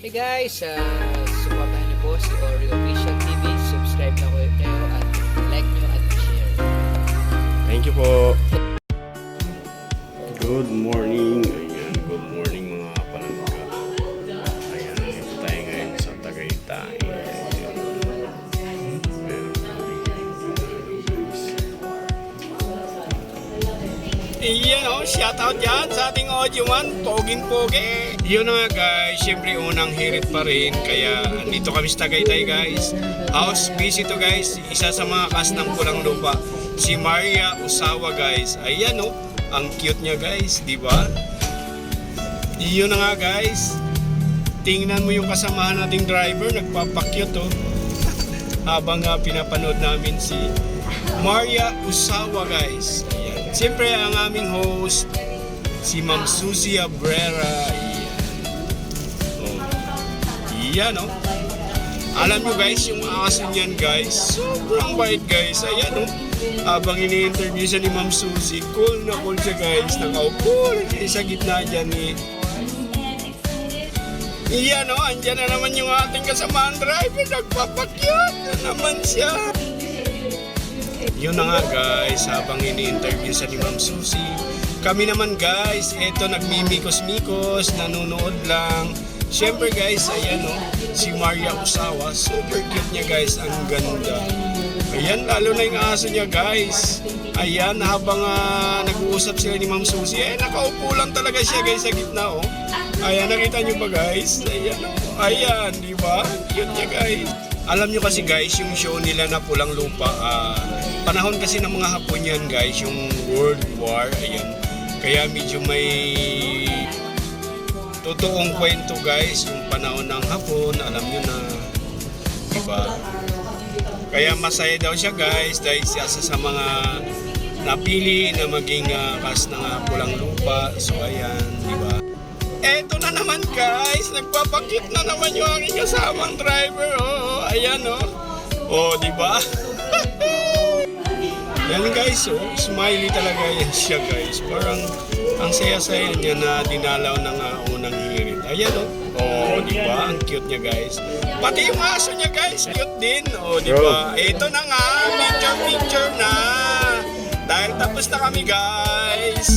Hey guys, uh, supportahan niyo po si Oreo Official TV. Subscribe na kayo kayo at like niyo at share. Thank you po. Good morning. Iyan o, shoutout dyan sa ating audio man, poging pogi. Yun na nga guys, syempre unang hirit pa rin, kaya dito kami sa Tagaytay guys. House busy to guys, isa sa mga kas ng pulang lupa, si Maria Usawa guys. Ayan o, ang cute niya guys, di ba? Yun na nga guys, tingnan mo yung kasamahan nating driver, nagpapakyut o. Habang nga pinapanood namin si Maria Usawa guys. Ayan. Siyempre ang aming host, si Ma'am Susie Abrera. Ayan. Oh. Oh. Alam nyo guys, yung aso niyan guys, sobrang bait guys. Ayan oh. Habang ini-interview siya ni Ma'am Susie, cool na cool siya guys. Nakaupo lang sa gitna dyan eh. Iyan o, andyan na naman yung ating kasamaan driver. Nagpapakyut na naman siya. Yun na nga guys, habang ini-interview sa ni Ma'am Susie. Kami naman guys, eto nagmimikos-mikos, nanonood lang. Siyempre guys, ayan o, si Maria Usawa. Super cute niya guys, ang ganda. Ayan, lalo na yung aso niya guys. Ayan, habang ah, nag-uusap sila ni Ma'am Susie, eh nakaupo lang talaga siya guys sa gitna oh. Ayan, nakita niyo ba guys? Ayan, oh. ayan, di ba? Cute niya guys. Alam niyo kasi guys, yung show nila na Pulang Lupa, ah, panahon kasi ng mga Hapon yan guys, yung World War, ayan. Kaya medyo may totoong kwento guys, yung panahon ng Hapon, alam niyo na, di ba? Kaya masaya daw siya guys dahil siya sa mga napili na maging uh, kas ng ah, Pulang Lupa. So ayan, di ba? Eto na naman guys, nagpapakit na naman yung aking kasamang driver. Oh, ayan oh. Oh, di ba? Yan guys, oh, smiley talaga yan siya guys. Parang ang saya-saya niya na dinalaw ng uh, unang hirit. Ayan oh. Oh, di ba? Ang cute niya guys. Pati yung aso niya guys, cute din. Oh, di ba? Ito na nga, picture picture na. Dahil tapos na kami guys.